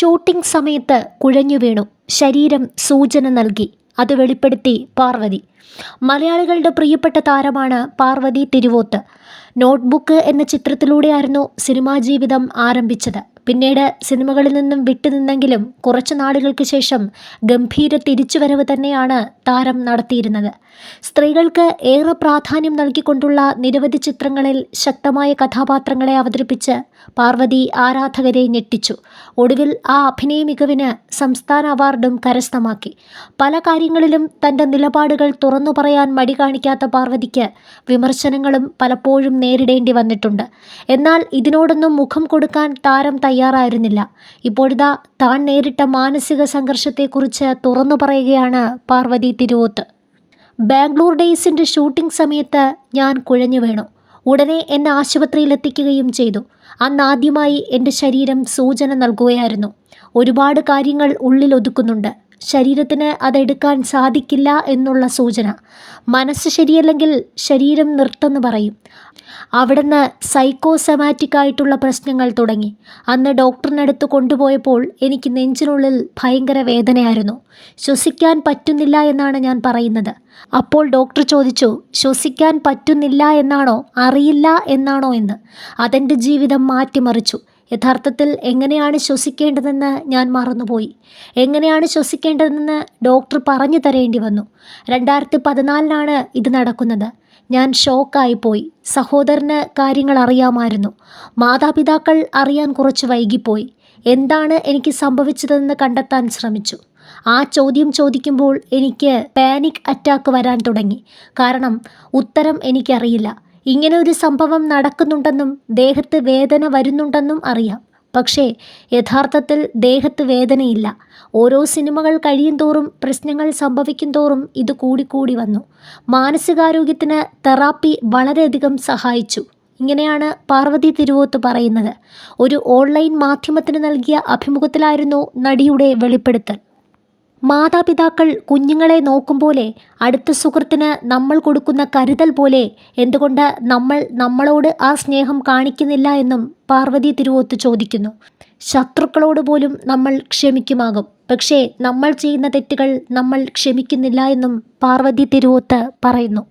Shooting സമയത്ത് കുഴഞ്ഞു വീണു. ശരീരം സൂചന നൽകി. അത് വെളിപ്പെടുത്തി പാർവതി. മലയാളികളുടെ പ്രിയപ്പെട്ട താരമാണ് പാർവതി തിരുവോത്ത്. നോട്ട്ബുക്ക് എന്ന ചിത്രത്തിലൂടെയായിരുന്നു സിനിമാ ജീവിതം ആരംഭിച്ചത്. പിന്നീട് സിനിമകളിൽ നിന്നും വിട്ടുനിന്നെങ്കിലും കുറച്ചു നാളുകൾക്ക് ശേഷം ഗംഭീര തിരിച്ചുവരവ് തന്നെയാണ് താരം നടത്തിയിരുന്നത്. സ്ത്രീകൾക്ക് ഏറെ പ്രാധാന്യം നൽകിക്കൊണ്ടുള്ള നിരവധി ചിത്രങ്ങളിൽ ശക്തമായ കഥാപാത്രങ്ങളെ അവതരിപ്പിച്ച് പാർവതി ആരാധകരെ ഞെട്ടിച്ചു. ഒടുവിൽ ആ അഭിനയ മികവിന് സംസ്ഥാന അവാർഡും കരസ്ഥമാക്കി. പല കാര്യങ്ങളിലും തന്റെ നിലപാടുകൾ തുറന്നു പറയാൻ മടി കാണിക്കാത്ത പാർവതിക്ക് വിമർശനങ്ങളും പലപ്പോഴും നേരിടേണ്ടി വന്നിട്ടുണ്ട്. എന്നാൽ ഇതിനോടൊന്നും മുഖം കൊടുക്കാൻ താരം തയ്യാറായിരുന്നില്ല. ഇപ്പോഴിതാ താൻ നേരിട്ട മാനസിക സംഘർഷത്തെക്കുറിച്ച് തുറന്നു പറയുകയാണ് പാർവതി തിരുവോത്ത്. ബാംഗ്ലൂർ ഡേയ്സിന്റെ ഷൂട്ടിംഗ് സമയത്ത് ഞാൻ കുഴഞ്ഞു വീണു. ഉടനെ എന്നെ ആശുപത്രിയിൽ എത്തിക്കുകയും ചെയ്തു. അന്നാദ്യമായി എന്റെ ശരീരം സൂചന നൽകുകയായിരുന്നു. ഒരുപാട് കാര്യങ്ങൾ ഉള്ളിൽ ഒതുക്കുന്നുണ്ട് ശരീരത്തിന് അതെടുക്കാൻ സാധിക്കില്ല എന്നുള്ള സൂചന. മനസ്സ് ശരിയല്ലെങ്കിൽ ശരീരം നിർത്തെന്ന് പറയും. അവിടുന്ന് സൈക്കോസമാറ്റിക് ആയിട്ടുള്ള പ്രശ്നങ്ങൾ തുടങ്ങി. അന്ന് ഡോക്ടറിനടുത്ത് കൊണ്ടുപോയപ്പോൾ എനിക്ക് നെഞ്ചിനുള്ളിൽ ഭയങ്കര വേദനയായിരുന്നു. ശ്വസിക്കാൻ പറ്റുന്നില്ല എന്നാണ് ഞാൻ പറയുന്നത്. അപ്പോൾ ഡോക്ടർ ചോദിച്ചു ശ്വസിക്കാൻ പറ്റുന്നില്ല എന്നാണോ? അറിയില്ല എന്നാണോ എന്ന്? അതെന്റെ ജീവിതം മാറ്റിമറിച്ചു. യഥാർത്ഥത്തിൽ എങ്ങനെയാണ് ശ്വസിക്കേണ്ടതെന്ന് ഞാൻ മറന്നുപോയി. എങ്ങനെയാണ് ശ്വസിക്കേണ്ടതെന്ന് ഡോക്ടർ പറഞ്ഞു തരേണ്ടി വന്നു. രണ്ടായിരത്തി പതിനാലിനാണ് ഇത് നടക്കുന്നത്. ഞാൻ ഷോക്കായി പോയി സഹോദരന് കാര്യങ്ങൾ അറിയാമായിരുന്നു. മാതാപിതാക്കൾ അറിയാൻ കുറച്ച് വൈകിപ്പോയി. എന്താണ് എനിക്ക് സംഭവിച്ചതെന്ന് കണ്ടെത്താൻ ശ്രമിച്ചു. ആ ചോദ്യം ചോദിക്കുമ്പോൾ എനിക്ക് പാനിക് അറ്റാക്ക് വരാൻ തുടങ്ങി. കാരണം ഉത്തരം എനിക്കറിയില്ല. ഇങ്ങനെ ഒരു സംഭവം നടക്കുന്നുണ്ടെന്നും ദേഹത്ത് വേദന വരുന്നുണ്ടെന്നും അറിയാം. പക്ഷേ യഥാർത്ഥത്തിൽ ദേഹത്ത് വേദനയില്ല. ഓരോ സിനിമകൾ കഴിയും തോറും പ്രശ്നങ്ങൾ സംഭവിക്കും തോറും ഇത് കൂടിക്കൂടി വന്നു. മാനസികാരോഗ്യത്തിന് തെറാപ്പി വളരെയധികം സഹായിച്ചു. ഇങ്ങനെയാണ് പാർവതി തിരുവോത്ത് പറയുന്നത്. ഒരു ഓൺലൈൻ മാധ്യമത്തിന് നൽകിയ അഭിമുഖത്തിലായിരുന്നു നടിയുടെ വെളിപ്പെടുത്തൽ. മാതാപിതാക്കൾ കുഞ്ഞുങ്ങളെ നോക്കും പോലെ അടുത്ത സുഹൃത്തിന് നമ്മൾ കൊടുക്കുന്ന കരുതൽ പോലെ എന്തുകൊണ്ട് നമ്മൾ നമ്മളോട് ആ സ്നേഹം കാണിക്കുന്നില്ല എന്നും പാർവതി തിരുവോത്ത് ചോദിക്കുന്നു. ശത്രുക്കളോട് പോലും നമ്മൾ ക്ഷമിക്കുമാകും. പക്ഷേ നമ്മൾ ചെയ്യുന്ന തെറ്റുകൾ നമ്മൾ ക്ഷമിക്കുന്നില്ല എന്നും പാർവതി തിരുവോത്ത് പറയുന്നു.